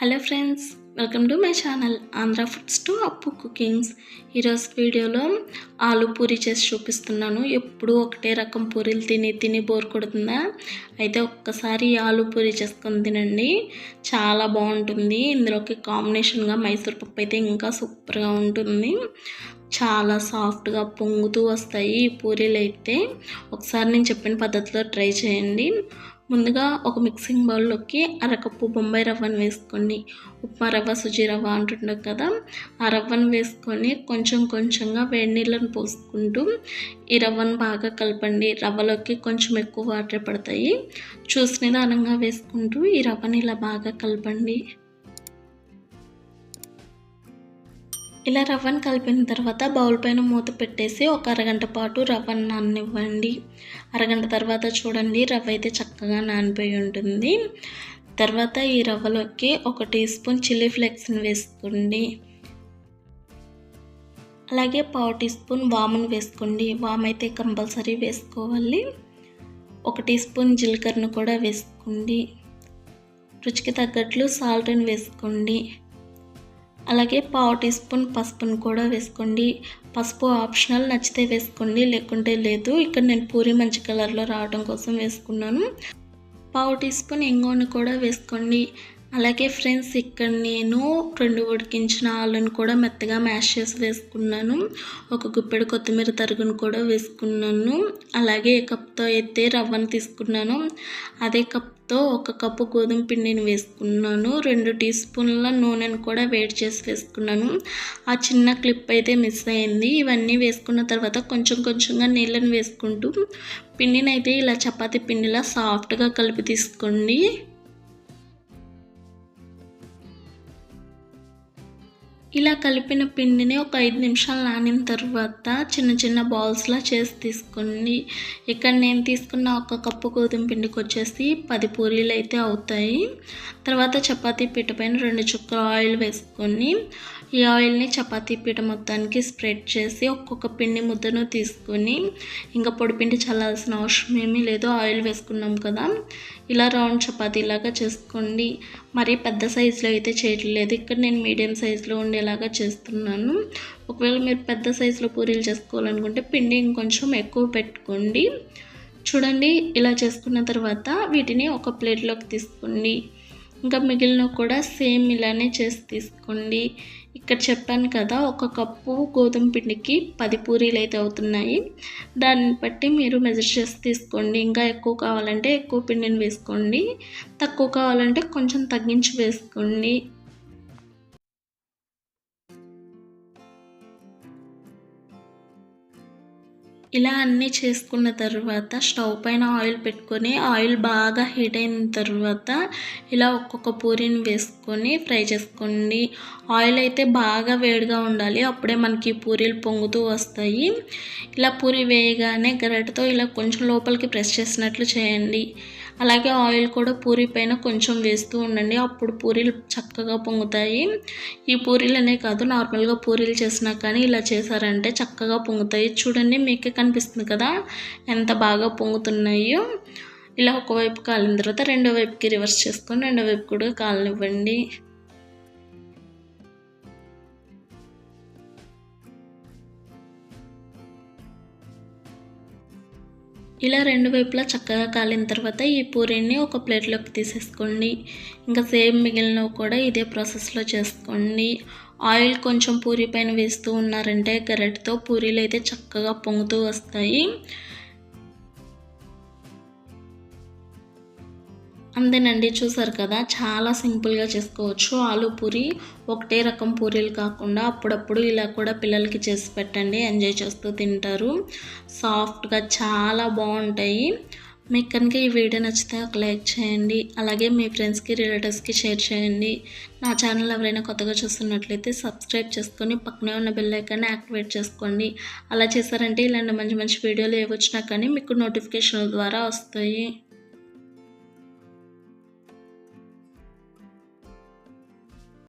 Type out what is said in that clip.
Hello friends welcome to my channel Andhra foods to Appu cookings. ఈరోజు వీడియోలో ఆలు పూరి చేసి చూపిస్తున్నాను. ఎప్పుడు ఒకటే రకం పూరీలు తిని తిని బోర్ కొడుతుందా? అయితే ఒక్కసారి ఆలు పూరి చేసుకొని తినండి. చాలా బాగుంటుంది. ఇందులోకి కాంబినేషన్గా మైసూర్ పప్పు అయితే ఇంకా సూపర్గా ఉంటుంది. చాలా సాఫ్ట్గా పొంగుతూ వస్తాయి ఈ పూరీలు అయితే. ఒకసారి నేను చెప్పిన పద్ధతిలో ట్రై చేయండి. ముందుగా ఒక మిక్సింగ్ బౌల్లోకి అరకప్పు బొంబాయి రవ్వను వేసుకోండి ఉప్మా రవ్వ సుజీ రవ్వ అంటుండవు కదా ఆ రవ్వను వేసుకొని కొంచెం కొంచెంగా వేడి నీళ్ళను పోసుకుంటూ ఈ రవ్వను బాగా కలపండి. రవ్వలోకి కొంచెం ఎక్కువ వాటర్ పడతాయి. చూసి నిదానంగా వేసుకుంటూ ఈ రవ్వని ఇలా బాగా కలపండి. ఇలా రవ్వను కలిపిన తర్వాత బౌల్ పైన మూత పెట్టేసి ఒక అరగంట పాటు రవ్వను నాననివ్వండి. అరగంట తర్వాత చూడండి రవ్వ అయితే చక్కగా నానిపోయి ఉంటుంది. తర్వాత ఈ రవ్వలోకి ఒక టీ స్పూన్ చిల్లీ ఫ్లేక్స్ని వేసుకోండి. అలాగే పావు టీ స్పూన్ వామును వేసుకోండి. వామ్ అయితే కంపల్సరీ వేసుకోవాలి. ఒక టీ స్పూన్ జీలకర్రను కూడా వేసుకోండి. రుచికి తగ్గట్లు సాల్ట్ని వేసుకోండి. అలాగే పావు టీ స్పూన్ పసుపును కూడా వేసుకోండి. పసుపు ఆప్షనల్ నచ్చితే వేసుకోండి లేకుంటే లేదు. ఇక్కడ నేను పూరి మంచి కలర్లో రావడం కోసం వేసుకున్నాను. పావు టీ స్పూన్ ఎంగోని కూడా వేసుకోండి. అలాగే ఫ్రెండ్స్ ఇక్కడ నేను రెండు ఉడికించిన ఆలుని కూడా మెత్తగా మ్యాష్ చేసి వేసుకున్నాను. ఒక గుప్పెడు కొత్తిమీర తరుగును కూడా వేసుకున్నాను. అలాగే కప్తో అయితే రవ్వను తీసుకున్నాను అదే కప్తో ఒక కప్పు గోధుమ పిండిని వేసుకున్నాను. రెండు టీ స్పూన్ల నూనెను కూడా వేడి చేసి వేసుకున్నాను. ఆ చిన్న క్లిప్ అయితే మిస్ అయింది. ఇవన్నీ వేసుకున్న తర్వాత కొంచెం కొంచెంగా నీళ్ళని వేసుకుంటూ పిండిని అయితే ఇలా చపాతీ పిండిలా సాఫ్ట్గా కలిపి తీసుకోండి. ఇలా కలిపిన పిండిని ఒక ఐదు నిమిషాలు నానిన తర్వాత చిన్న చిన్న బాల్స్లా చేసి తీసుకోండి ఇక్కడ నేను తీసుకున్న ఒక కప్పు గోధుమ పిండికి వచ్చేసి పది పూరీలు అయితే అవుతాయి. తర్వాత చపాతీ పీట పైన రెండు చుక్కల ఆయిల్ వేసుకొని ఈ ఆయిల్ని చపాతీ పీట మొత్తానికి స్ప్రెడ్ చేసి ఒక్కొక్క పిండి ముద్దను తీసుకొని ఇంకా పొడి పిండి చల్లాల్సిన అవసరం ఏమీ లేదు. ఆయిల్ వేసుకున్నాం కదా. ఇలా రౌండ్ చపాతీలాగా చేసుకోండి. మరీ పెద్ద సైజులో అయితే చేయట్లేదు. ఇక్కడ నేను మీడియం సైజులో ఉండేలాగా చేస్తున్నాను. ఒకవేళ మీరు పెద్ద సైజులో పూరీలు చేసుకోవాలనుకుంటే పిండి ఇంకొంచెం ఎక్కువ పెట్టుకోండి. చూడండి ఇలా చేసుకున్న తర్వాత వీటిని ఒక ప్లేట్లోకి తీసుకోండి. ఇంకా మిగిలిన కూడా సేమ్ ఇలానే చేసి తీసుకోండి. ఇక్కడ చెప్పాను కదా ఒక కప్పు గోధుమ పిండికి పది పూరీలు అయితే అవుతున్నాయి. దాన్ని బట్టి మీరు మెజర్ చేసి తీసుకోండి. ఇంకా ఎక్కువ కావాలంటే ఎక్కువ పిండిని వేసుకోండి. తక్కువ కావాలంటే కొంచెం తగ్గించి వేసుకోండి. ఇలా అన్నీ చేసుకున్న తర్వాత స్టవ్ పైన ఆయిల్ పెట్టుకొని ఆయిల్ బాగా హీట్ అయిన తర్వాత ఇలా ఒక్కొక్క పూరిని వేసుకొని ఫ్రై చేసుకోండి. ఆయిల్ అయితే బాగా వేడిగా ఉండాలి అప్పుడే మనకి పూరీలు పొంగుతూ వస్తాయి. ఇలా పూరి వేయగానే గరిటతో ఇలా కొంచెం లోపలికి ప్రెస్ చేసినట్లు చేయండి. అలాగే ఆయిల్ కూడా పూరి పైన కొంచెం వేస్తూ ఉండండి. అప్పుడు పూరీలు చక్కగా పొంగుతాయి. ఈ పూరీలనే కాదు నార్మల్గా పూరీలు చేసినా కానీ ఇలా చేశారంటే చక్కగా పొంగుతాయి. చూడండి మీకే కనిపిస్తుంది కదా ఎంత బాగా పొంగుతున్నాయో. ఇలా ఒకవైపు కాలిన తర్వాత రెండో వైపుకి రివర్స్ చేసుకొని రెండో వైపు కూడా కాలనివ్వండి. ఇలా రెండు వైపులా చక్కగా కాలిన తర్వాత ఈ పూరీని ఒక ప్లేట్లోకి తీసేసుకోండి. ఇంకా సేమ్ మిగిలినవి కూడా ఇదే ప్రాసెస్లో చేసుకోండి. ఆయిల్ కొంచెం పూరి పైన వేస్తూ ఉన్నారంటే గరెట్తో పూరీలు అయితే చక్కగా పొంగుతూ వస్తాయి. అంతేనండి చూసారు కదా? చాలా సింపుల్గా చేసుకోవచ్చు. ఆలు పూరి ఒకటే రకం పూరీలు కాకుండా అప్పుడప్పుడు ఇలా కూడా పిల్లలకి చేసి పెట్టండి ఎంజాయ్ చేస్తూ తింటారు. సాఫ్ట్గా చాలా బాగుంటాయి. మీకు కనుక ఈ వీడియో నచ్చితే ఒక లైక్ చేయండి అలాగే మీ ఫ్రెండ్స్కి రిలేటివ్స్కి షేర్ చేయండి. నా ఛానల్ ఎవరైనా కొత్తగా చూస్తున్నట్లయితే సబ్స్క్రైబ్ చేసుకొని పక్కనే ఉన్న బెల్ ఐకాన్ని యాక్టివేట్ చేసుకోండి. అలా చేశారంటే ఇలాంటి మంచి మంచి వీడియోలు ఏవొచ్చినా కానీ మీకు నోటిఫికేషన్ ద్వారా వస్తాయి.